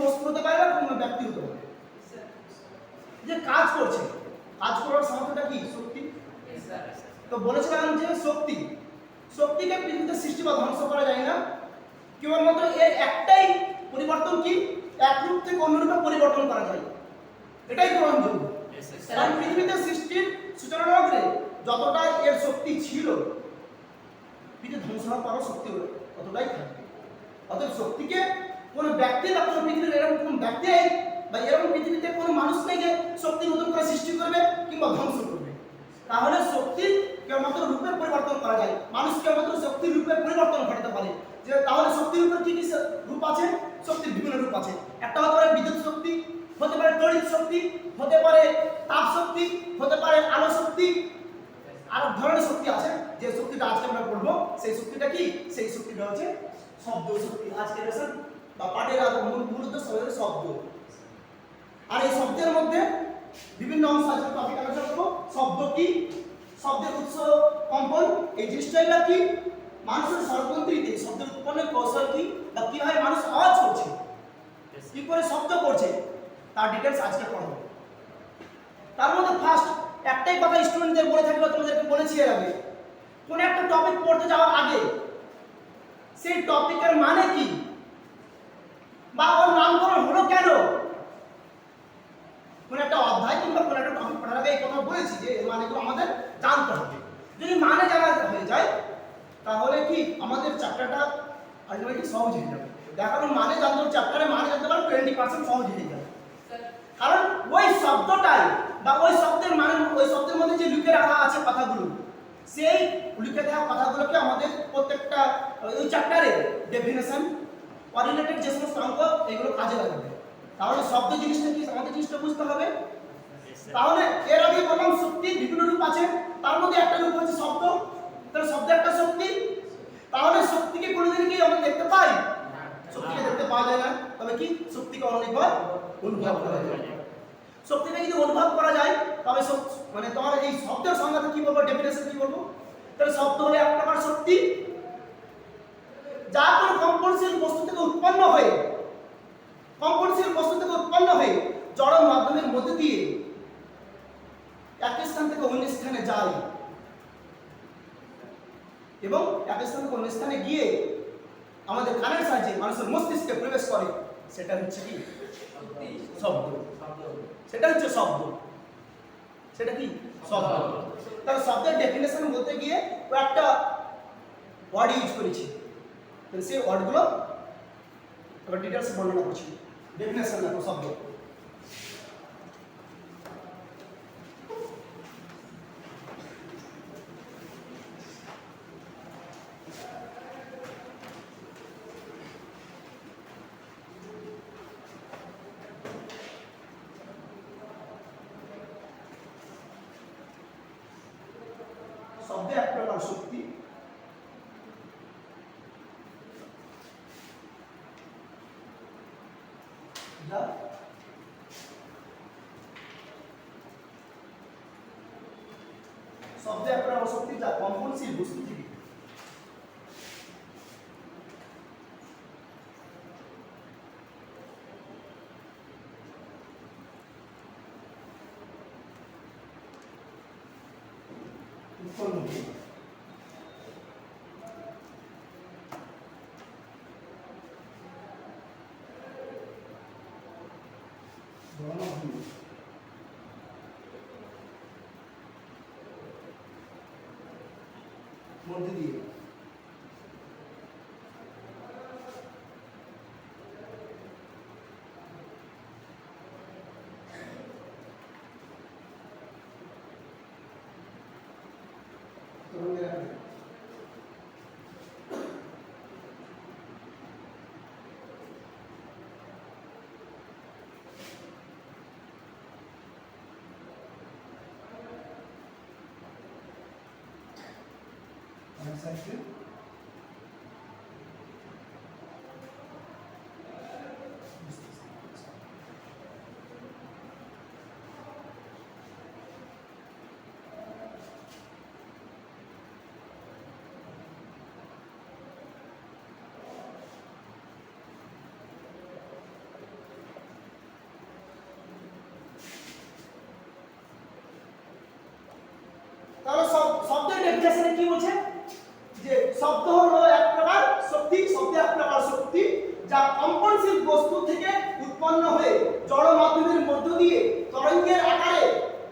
বস্তু হতে পারে বা কোনো ব্যক্তি হতে পারে। যে কাজ করছে, কাজ করার সামর্থ্যটা কি? শক্তি? তো বলেছিলাম যে শক্তি। শক্তিকে পৃথিবীতে সৃষ্টি বা ধ্বংস করা যায় না। কেবলমাত্র এর একটাই পরিবর্তন কি? এক রূপ থেকে অন্য রূপে পরিবর্তন করা যায়। এটাই গ্রহণযোগ্য কারণ পৃথিবীতে সৃষ্টির সূচনা লগ্নে যতটা এর শক্তি ছিল পৃথিবী ধ্বংস হওয়ার পরও শক্তি ততটাই থাকবে। অতএব শক্তিকে কোনো ব্যক্তি বা কোনো পৃথিবীর এরকম কোনো ব্যক্তি বা এরকম পৃথিবীতে কোনো মানুষ নেই যে শক্তি নতুন করে সৃষ্টি করবে কিংবা ধ্বংস করবে? তাহলে শক্তির কেবলমাত্র রূপের পরিবর্তন করা যায়। মানুষ কেবলমাত্র শক্তির রূপের পরিবর্তন ঘটাতে পারে। যে তাহলে শক্তির রূপের কি কি রূপ আছে? শক্তির বিভিন্ন রূপ আছে। একটা হতে পারে বিদ্যুৎ শক্তি, হতে পারে তড়িৎ শক্তি, হতে পারে তাপ শক্তি, হতে পারে আলো শক্তি। আর ধরনের শক্তি আছে, যে শক্তিটা আজকে আমরা পড়ব সেই শক্তিটা কি? সেই শক্তিটা হচ্ছে শব্দ শক্তি। আজকে বা পাঠের আর মূল মূল উদ্দেশ্য হচ্ছে শব্দ। আর এই শব্দের মধ্যে বিভিন্ন অংশ আছে টপিক আলোচনা করব। শব্দ কি? শব্দের উৎস কম্পন। এই জিনিসটা কি? মানুষের স্বরতন্ত্রীতে শব্দের উৎপন্নের কৌশল কি? বা কীভাবে মানুষ আওয়াজ করছে? কি করে শব্দ করছে? তার ডিটেলস আজকে পড়াবো। তার মধ্যে ফার্স্ট একটাই কথা স্টুডেন্টদের বলে থাকবে তোমাদেরকে বলেছি এর আগে। কোন একটা টপিক পড়তে যাওয়ার আগে সেই টপিকের মানে কি? বা ওর নামকরণ হলো কেন? কোন একটা অধ্যায় কিংবা কোন একটা টপিক পড়ার আগে এই কথা বলেছি যে এর মানেগুলো আমাদের জানতে হবে। যদি মানে জানা হয়ে যায় তাহলে কি আমাদের চ্যাপ্টারটা আলটিমেটলি সহজ হয়ে যাবে। দেখানোর মানে জানতে চ্যাপ্টারে মানে জানতে পারো টোয়েন্টি পার্সেন্ট সহজ হয়ে যাবে। কারণ ওই শব্দটাই বা ওই শব্দের মানে ওই শব্দের মধ্যে যে লুকে রাখা আছে কথাগুলো সেই লুকে থাকা কথাগুলোকে আমাদের প্রত্যেকটা ওই চ্যাপ্টারে ডেফিনেশন অরিলেটেড যে সমস্ত অঙ্ক এগুলো কাজে লাগবে। তাহলে শব্দ জিনিসটা কি? আমাদের জিনিসটা বুঝতে হবে। তাহলে এর আগে বললাম শক্তি বিভিন্ন রূপ আছে। তার মধ্যে একটা রূপ হচ্ছে শব্দ। তাহলে শব্দ একটা শক্তি। তাহলে শক্তিকে কোনোদিন কি আমরা দেখতে পাই? শক্তিকে দেখতে পাওয়া যায় না। তবে কি? শক্তিকে অনেকবার অনুভব করা যায়। শক্তিকে যদি অনুভব করা যায় তবে মানে তোমার এই শব্দের সংজ্ঞাতে কি বলব? ডেফিনেশন কি বলব? তাহলে শব্দ হলো এক প্রকার শক্তি। কোনো কম্পনশীল বস্তু থেকে উৎপন্ন হয়ে কম্পনশীল বস্তু থেকে উৎপন্ন হয়ে জড় মাধ্যমের মধ্যে দিয়ে এক স্থান থেকে অন্য স্থানে যায়। এবং এক স্থান থেকে অন্য স্থানে গিয়ে আমাদের কানের সাহায্যে মানুষের মস্তিষ্কে প্রবেশ করে, সেটা হচ্ছে কি? শব্দ। সেটা হচ্ছে শব্দ। সেটা কি? শব্দ। তাহলে শব্দের ডেফিনেশন বলতে গিয়ে ও একটা ওয়ার্ড ইউজ করেছি। তাহলে সেই ওয়ার্ডগুলো এবার ডিটেলস বর্ণনা করছি ডেফিনেশন দেখো শব্দ শব্দে এক প্রকার শক্তি যা শব্দে আপনারা শক্তি যা কম্পনশীল থেকে উৎপন্ন হয়। গণমাধ্যম। মধ্যে দিয়ে। অ্যান্সার টু তাহলে শব্দের কি বলছে? যে শব্দ হলো এক প্রকার শক্তি শব্দ এক প্রকার শক্তি যা কম্পনশীল বস্তু থেকে উৎপন্ন হয়ে জড় মাধ্যমের মধ্য দিয়ে তরঙ্গের আকারে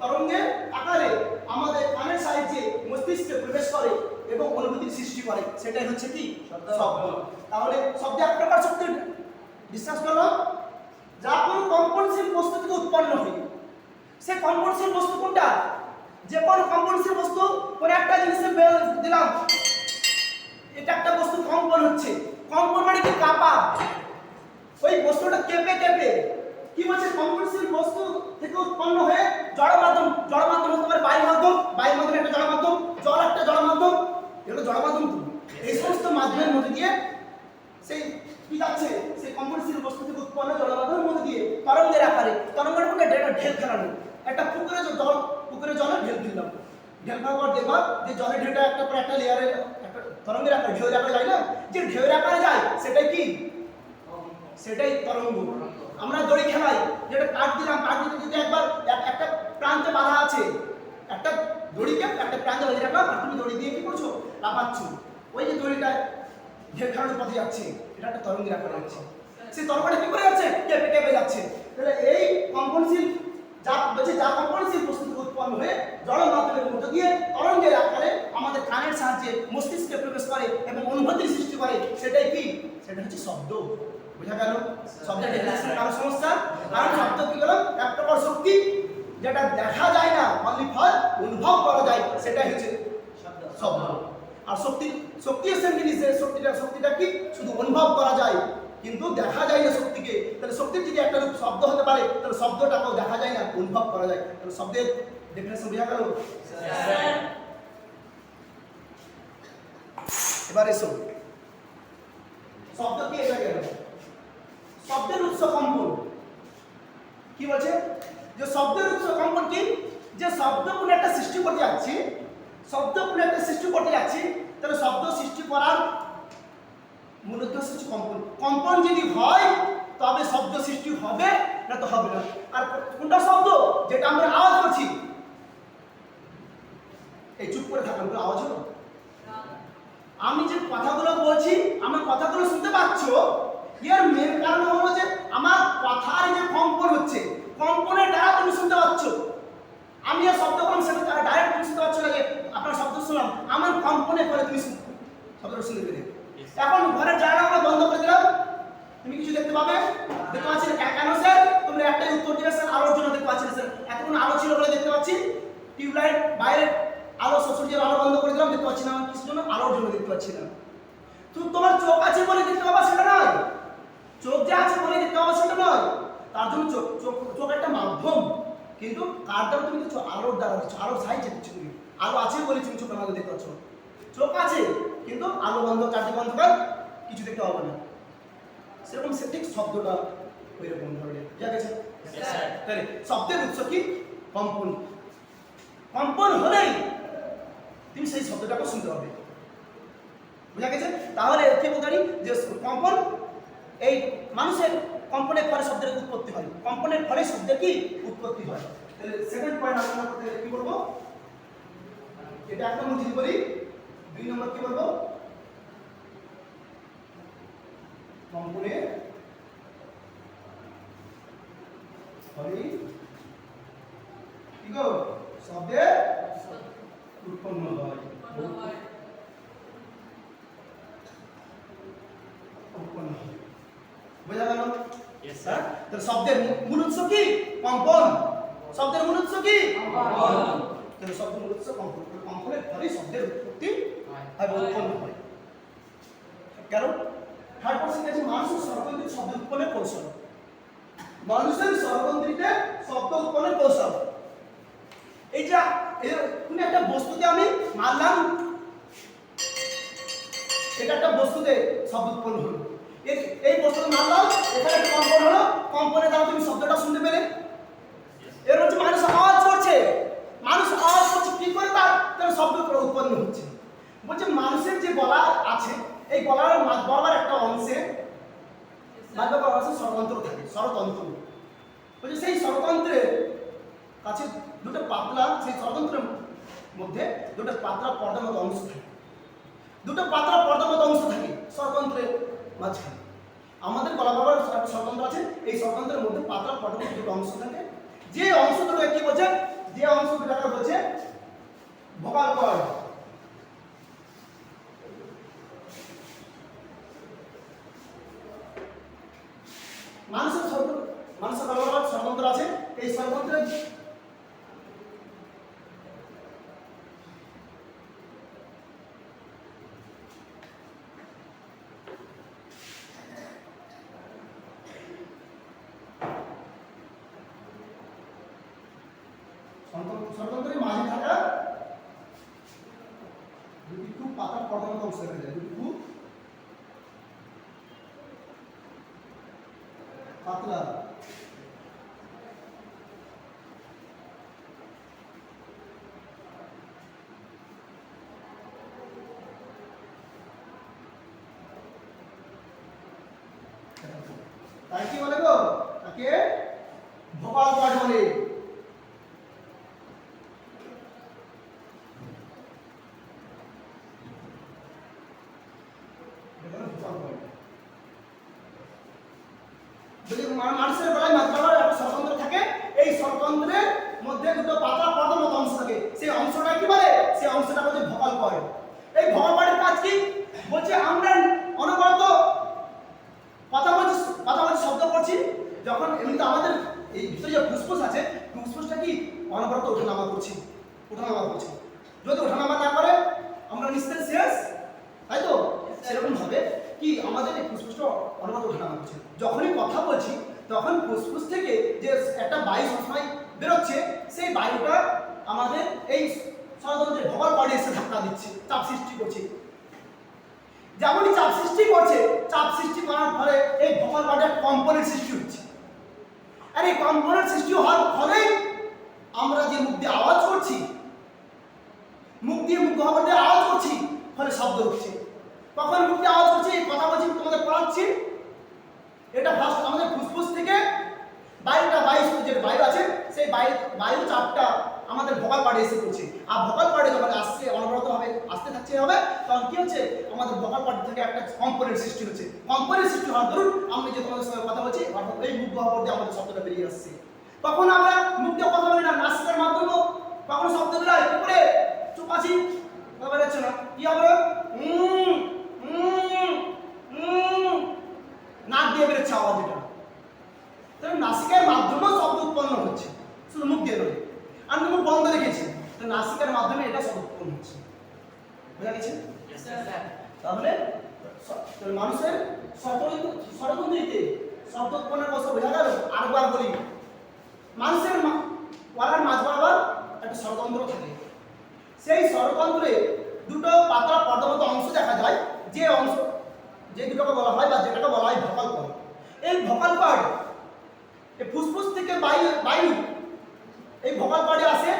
তরঙ্গের আকারে আমাদের কানের সাহায্যে মস্তিষ্কে প্রবেশ করে এবং অনুভূতির সৃষ্টি করে। সেটাই হচ্ছে কি? শব্দ। তাহলে শব্দ এক প্রকার শক্তি বিশ্বাস করলাম যা কোনো কম্পনশীল বস্তু থেকে উৎপন্ন হয়। সে কম্পনশীল বস্তু কোনটা? যে কোনো কম্পনশীল বস্তু কোনো একটা জিনিসে দিলাম এটা একটা বস্তু কম্পন হচ্ছে। কম্পন মানে কি? কাঁপা। ওই বস্তুটা কেঁপে কেঁপে। কি বলছে? কম্পনশীল বস্তু থেকে উৎপন্ন হয়ে জড় মাধ্যম জড় মাধ্যম হতে পারে বায়ু মাধ্যম বায়ু মাধ্যম একটা জড় মাধ্যম জল একটা জড় মাধ্যম এগুলো জড় মাধ্যম এই সমস্ত মাধ্যমের মধ্যে দিয়ে সেই কি যাচ্ছে? সেই কম্পনশীল বস্তু থেকে উৎপন্ন জল মাধ্যমের মধ্যে দিয়ে তরঙ্গের আকারে, তরঙ্গের মধ্যে একটা ঢেল খেলানো। একটা পুকুরে জল, পুকুরে জলে ঢেল দিলাম ঢেল খাওয়ার পর দেখবা যে জলের ঢেউটা একটা পর একটা লেয়ারে তরঙ্গের আকারে ঢেউয়ের আকারে যায় না? যে ঢেউয়ের আকারে যায়, সেটাই কি? সেটাই তরঙ্গ। আমরা দড়ি খেলাই, যেটা কাঠ দিলাম, কাঠ দিতে দিতে একবার এক- একটা প্রান্তে বাধা আছে। একটা দড়িকে একটা প্রান্তে বাঁধিয়ে রাখলাম আর তুমি দড়ি দিয়ে কি করছ? লাফাচ্ছ। ওই যে দড়িটা ঢেউ খেলানোর পথে যাচ্ছে, এটা একটা তরঙ্গের আকারে যাচ্ছে সেই তরঙ্গটা কি করে যাচ্ছে? কেঁপে কেঁপে যাচ্ছে। তাহলে এই কম্পনশীল যা বলছে যা কম্পনশীল বস্তু উৎপন্ন হয়ে জড় মাধ্যমের মধ্য দিয়ে তরঙ্গের আকারে আমাদের কানের সাহায্যে মস্তিষ্কে প্রবেশ করে এবং অনুভূতির সৃষ্টি করে সেটাই কি? সেটা হচ্ছে শব্দ। বোঝা গেল? শব্দের ডেফিনেশন কারও সমস্যা? কারণ শব্দ কি হলো এক প্রকার শক্তি যেটা দেখা যায় না অনলি ফল অনুভব করা যায় সেটাই হচ্ছে শব্দ। আর শক্তি শক্তি এসে জিনিস যে শক্তিটা শক্তিটা কি? শুধু অনুভব করা যায় কিন্তু দেখা যায় না শক্তিকে। তাহলে শক্তির যদি একটা রূপ শব্দ হতে পারে তাহলে শব্দটাকেও দেখা যায় না অনুভব করা যায়। তাহলে শব্দের ডেফিনেশন বোঝা গেল? এবার এসো শব্দ কি এটা গেল শব্দের উৎস কম্পন। কি বলছে? যে শব্দের উৎস কম্পন কি? যে শব্দ কোনো একটা সৃষ্টি করতে যাচ্ছি, শব্দ কোনো একটা সৃষ্টি করতে যাচ্ছি, তাহলে শব্দ সৃষ্টি করার মূল উদ্দেশ্য হচ্ছে কম্পন। কম্পন যদি হয়, তবে শব্দ সৃষ্টি হবে, না তো হবে না। আর কোনটা শব্দ? যেটা আমরা আওয়াজ করছি। এই চুপ করে থাকুন আওয়াজ হলো? আমি যে কথাগুলো বলছি আমার কথাগুলো শুনতে পাচ্ছ? এর মেন কারণ হলো যে আমার কথার যে কম্পন হচ্ছে কম্পনের দ্বারা তুমি শুনতে পাচ্ছ। আমি আর শব্দ করলাম সেটা ডাইরেক্ট তুমি শুনতে পাচ্ছ না যে আপনার শব্দ শুনলাম আমার কম্পনের ফলে তুমি শব্দটা শুনতে পেলে। এখন ঘরের জায়গা বন্ধ করে দিলাম তুমি কিছু দেখতে পাবে দেখতে পাচ্ছি না কে- কেন স্যার তোমরা একটাই উত্তর দিবে স্যার আলোর জন্য দেখতে পাচ্ছি না স্যার এতক্ষণ আলো ছিল বলে দেখতে পাচ্ছি টিউবলাইট বাইরে আলো শ্বশুরের আলো বন্ধ করে দিলাম দেখতে পাচ্ছি না কিছু জন্য আলোর জন্য দেখতে পাচ্ছি না তো তোমার চোখ আছে বলে দেখতে পাবা সেটা নয় চোখ যে আছে বলে দেখতে পাবা সেটা নয় তার জন্য চোখ চোখ চোখ একটা মাধ্যম কিন্তু কার দ্বারা তুমি দেখছ আলোর দ্বারা দেখছ আলোর সাইজে দেখছ তুমি আলো আছে বলে তুমি চোখের মাধ্যমে দেখতে পাচ্ছ চোখ আছে কিন্তু আলো বন্ধ চারদিকে অন্ধকার কিছু দেখতে হবে না। সেরকম সে ঠিক শব্দটা ওই রকম ধরনের বুঝা গেছে তাহলে শব্দের উৎস কি? কম্পন। কম্পন হলেই তুমি সেই শব্দটাকে শুনতে হবে বুঝা গেছে? তাহলে কি বলতে পারি যে কম্পন এই মানুষের কম্পনের ফলে শব্দের উৎপত্তি হয়। কম্পনের ফলে শব্দের কি? উৎপত্তি হয়। তাহলে সেকেন্ড পয়েন্ট আলোচনা করতে কি বলব? এটা এক নম্বর যদি বলি। দুই নম্বর কি বলব? কম্পনের ফলে কি গো? শব্দের উৎপন্ন হয়। উৎপন্ন হয়। বোঝা গেল? হ্যাঁ? তাহলে শব্দের মূ- মূল উৎস কি? কম্পন। শব্দের মূল উৎস কি? তাহলে শব্দের মূল উৎস কম্পন। কম্পনের ফলে শব্দের উৎপত্তি হয়। উৎপন্ন হয়। কেন? পার্সন আছে মানুষের সর্বন্ত্রিক শব্দ উৎপন্নের কৌশল। মানুষের সর্বন্ত্রিতে শব্দ উৎপন্নের কৌশল। এই যে এ- কোনো একটা বস্তুতে আমি মারলাম, এটা একটা বস্তুতে শব্দ উৎপন্ন হলো। এই বস্তুতে মারলাম, এখানে একটা কম্পন হলো, কম্পনের দ্বারা তুমি শব্দটা শুনতে পেলে। এর হচ্ছে মানুষ আওয়াজ করছে। মানুষ আওয়াজ করছে, কি করে তার তার শব্দ উৎপন্ন হচ্ছে? বলছে, মানুষের যে গলা আছে এই গলার মাঝ বরাবর একটা অংশে মাঝ বরাবর অংশে স্বরতন্ত্র থাকে স্বরতন্ত্র বলছে সেই স্বরতন্ত্রের কাছে দুটো পাতলা, সেই স্বরতন্ত্রের মধ্যে দুটো পাতলা পর্দার মতো অংশ থাকে। দুটো পাতলা পর্দার মতো অংশ থাকে স্বতন্ত্রের মাঝখানে। আমাদের গলা একটা স্বতন্ত্র আছে, এই স্বতন্ত্রের মধ্যে পাতলা পর্দার মতো দুটো অংশ থাকে। যে অংশ দুটো কি বলছে? যে অংশ দুটাকে বলছে ভোকাল কর্ড মানুষের স্বতন্ত্র মানুষের গলা বাবার স্বতন্ত্র আছে এই স্বতন্ত্রের স্বতন্ত্রের মাঝে থাকা দুটি খুব পাতার মতো অংশ দেখা যায় দুটি খুব পাতলা তাই কি বলে গো তাকে ভোপাল পাঠ বলে এটা হলো ভোপাল পাঠ যদি মা- মানুষের গলায় মাঝখানে একটা স্বতন্ত্র থাকে এই স্বতন্ত্রের মধ্যে দুটো পাতা পর্দার মতো অংশ থাকে সেই অংশটা কি বলে সেই অংশটা হচ্ছে ভোকাল কর্ড এই ভোকাল কর্ডের কাজ কি বলছে আমরা অনবরত কথা বলছি কথা বলছি শব্দ করছি যখন এমনিতে আমাদের এই ভিতরে যে ফুসফুস আছে ফুসফুসটা কি অনবরত ওঠানামা করছে ওঠানামা করছে যদি ওঠানামা না করে আমরা নিশ্চয় শেষ তাই তো সেরকম ভাবে কি আমাদের এই ফুসফুসটা অনবরত ওঠানামা করছে। যখনই কথা বলছি, তখন ফুসফুস থেকে যে একটা বায়ু সবসময় বেরোচ্ছে, সেই বায়ুটা আমাদের এই ষড়যন্ত্রের ভগল কর্ডে এসে ধাক্কা দিচ্ছে, চাপ সৃষ্টি করছে। যেমনই চাপ সৃষ্টি করছে, চাপ সৃষ্টি করার ফলে এই ভোকাল কর্ডের কম্পনের সৃষ্টি হচ্ছে। আর এই কম্পনের সৃষ্টি হওয়ার ফলে আমরা যে মুখ আওয়াজ করছি, মুখ দিয়ে মুখ দিয়ে আওয়াজ করছি, ফলে শব্দ হচ্ছে কখন মুখ আওয়াজ করছি কথা বলছি, তোমাদের পড়াচ্ছি। এটা ফার্স্ট আমাদের ফুসফুস থেকে বায়ুটা বায়ু যে বায়ু আছে, সেই বায়ু বায়ু চাপটা আমাদের ভোকাল পাড়ে এসে পড়ছে। আর ভোকাল পাড়ে যখন আসছে, অনবরত হবে, আসতে থাকছে হবে, তখন কি হচ্ছে? আমাদের ভোকাল পাড় থেকে একটা কম্পনের সৃষ্টি হচ্ছে। কম্পনের সৃষ্টি হওয়ার ধরুন আমি যে তোমাদের সঙ্গে কথা বলছি, অর্থাৎ এই মুখ গহ্বর দিয়ে আমাদের শব্দটা বেরিয়ে আসছে। তখন আমরা মুখ দিয়ে কথা বলি না নাসিকের মাধ্যমে কখন শব্দ বেরোয় করে চুপ আছি কথা বেরোচ্ছে না? কি হবে? নাক দিয়ে বেরোচ্ছে আওয়াজ এটা তাহলে নাসিকার মাধ্যমেও শব্দ উৎপন্ন হচ্ছে। শুধু মুখ দিয়ে নয় আমি মুখ বন্ধ রেখেছি। তো নাসিকার মাধ্যমে এটা শব্দ উৎপন্ন হচ্ছে। বুঝা গেছে? তাহলে তাহলে মানুষের ষড়যন্ত্রীতে শব্দ উৎপন্নের কথা বোঝা গেল আরেকবার বলি। মানুষের মা- মাঝ বরাবর একটা ষড়যন্ত্র থাকে। সেই ষড়যন্ত্রে দুটো পাতলা পর্দার মতো অংশ দেখা যায় যে অংশ যে বলা হয় বা যেটাকে বলা হয় ভোকাল কর্ড এই ভোকাল কর্ড এই ফুসফুস থেকে বায়ু বায়ু, এই ভোকাল কর্ডে আসে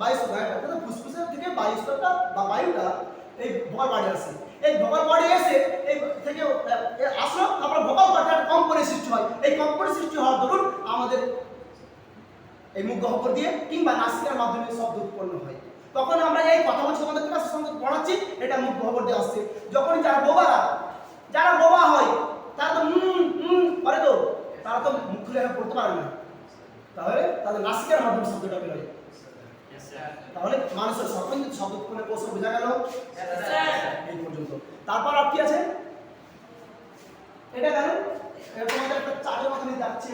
বায়ু অর্থাৎ ফুসফুসের থেকে বায়ু স্তরটা বা বায়ুটা এই ভোকাল কর্ডে আসে। এই ভোকাল কর্ডে এসে এই থেকে আসলো, তারপর ভোকাল কর্ডে একটা কম্পনের সৃষ্টি হয়। এই কম্পনের সৃষ্টি হওয়ার দরুন আমাদের এই মুখ গহ্বর দিয়ে কিংবা নাসিকার মাধ্যমে শব্দ উৎপন্ন হয়। তখন আমরা এই কথা বলছি, তোমাদের পড়াচ্ছি, এটা মুখ গহ্বর দিয়ে আসছে। যখন যারা বোবারা যারা বোবা হয়, তারা তো হুম করে তো। তারা তো মুখ খুলে পড়তে পারে না। তাহলে তাদের নাসিকের মাধ্যমে শব্দটা বেরোয় তাহলে মানুষের সকল শব্দক্ষণে কৌশল বোঝা গেল। এই পর্যন্ত। তারপর আর কি আছে? এটা কেন? তোমাদের একটা চারের নিয়ে যাচ্ছে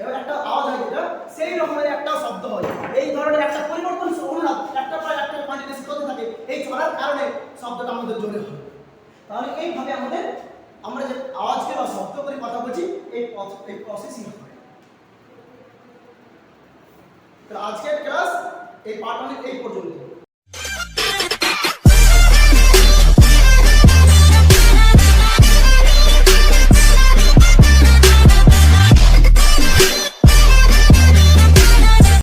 এবার একটা আওয়াজ হয় যেটা, সেই রকমের একটা শব্দ হয়। এই ধরনের একটা পরিবর্তন অনুরাগ। একটা পর একটা কন্টিনিউস করতে থাকে। এই চলার কারণে শব্দটা আমাদের জোরে হয়। তাহলে এইভাবে আমাদের, আমরা যে আওয়াজকে বা শব্দ করে কথা বলছি, এই এই প্রসেসই হয়। তো আজকের ক্লাস এই পাঠ অনেক এই পর্যন্ত